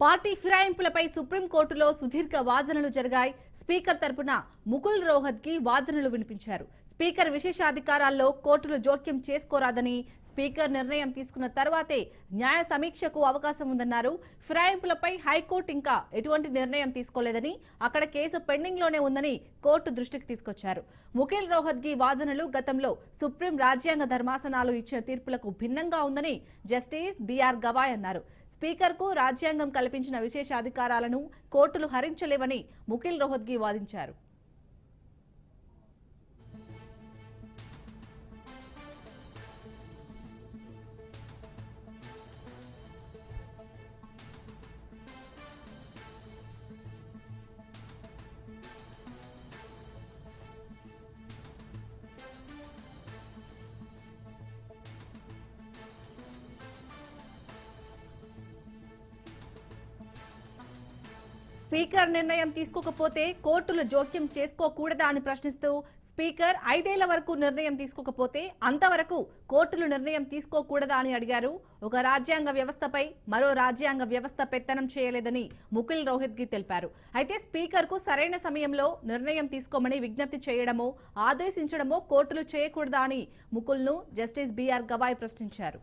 Party ఫిరాయింపులపై సుప్రీంకోర్టులో సుదీర్ఘ వాదనలు జరిగాయి. స్పీకర్ తరపున ముకుల్ రోహత్కి వాదనలు వినిపించారు. స్పీకర్ విశేషాధికారాల్లో కోర్టులు జోక్యం చేసుకోరాదని స్పీకర్ నిర్ణయం తీసుకున్న తర్వాతే న్యాయ సమీక్షకు అవకాశం ఉందన్నారు. ఫిరాయింపులపై హైకోర్టు ఇంకా ఎటువంటి నిర్ణయం తీసుకోలేదని అక్కడ కేసు పెండింగ్లోనే ఉందని కోర్టు దృష్టికి తీసుకొచ్చారు. ముఖిల్ రోహత్గి వాదనలు గతంలో సుప్రీం రాజ్యాంగ ధర్మాసనాలు ఇచ్చిన తీర్పులకు భిన్నంగా ఉందని జస్టిస్ బిఆర్ గవాయ్ అన్నారు. స్పీకర్కు రాజ్యాంగం కల్పించిన విశేష అధికారాలను కోర్టులు హరించలేవని ముఖిల్ రోహత్గి వాదించారు. స్పీకర్ నిర్ణయం తీసుకోకపోతే కోర్టులు జోక్యం చేసుకోకూడదా అని ప్రశ్నిస్తూ స్పీకర్ ఐదేళ్ళ వరకు నిర్ణయం తీసుకోకపోతే అంతవరకు కోర్టులు నిర్ణయం తీసుకోకూడదా అని అడిగారు. ఒక రాజ్యాంగ వ్యవస్థపై మరో రాజ్యాంగ వ్యవస్థ పెత్తనం చేయలేదని ముకుల్ రోహిత్గి తెలిపారు. అయితే స్పీకర్కు సరైన సమయంలో నిర్ణయం తీసుకోమని విజ్ఞప్తి చేయడమో ఆదేశించడమో కోర్టులు చేయకూడదా అని ముకుల్ను జస్టిస్ బీఆర్ గవాయ్ ప్రశ్నించారు.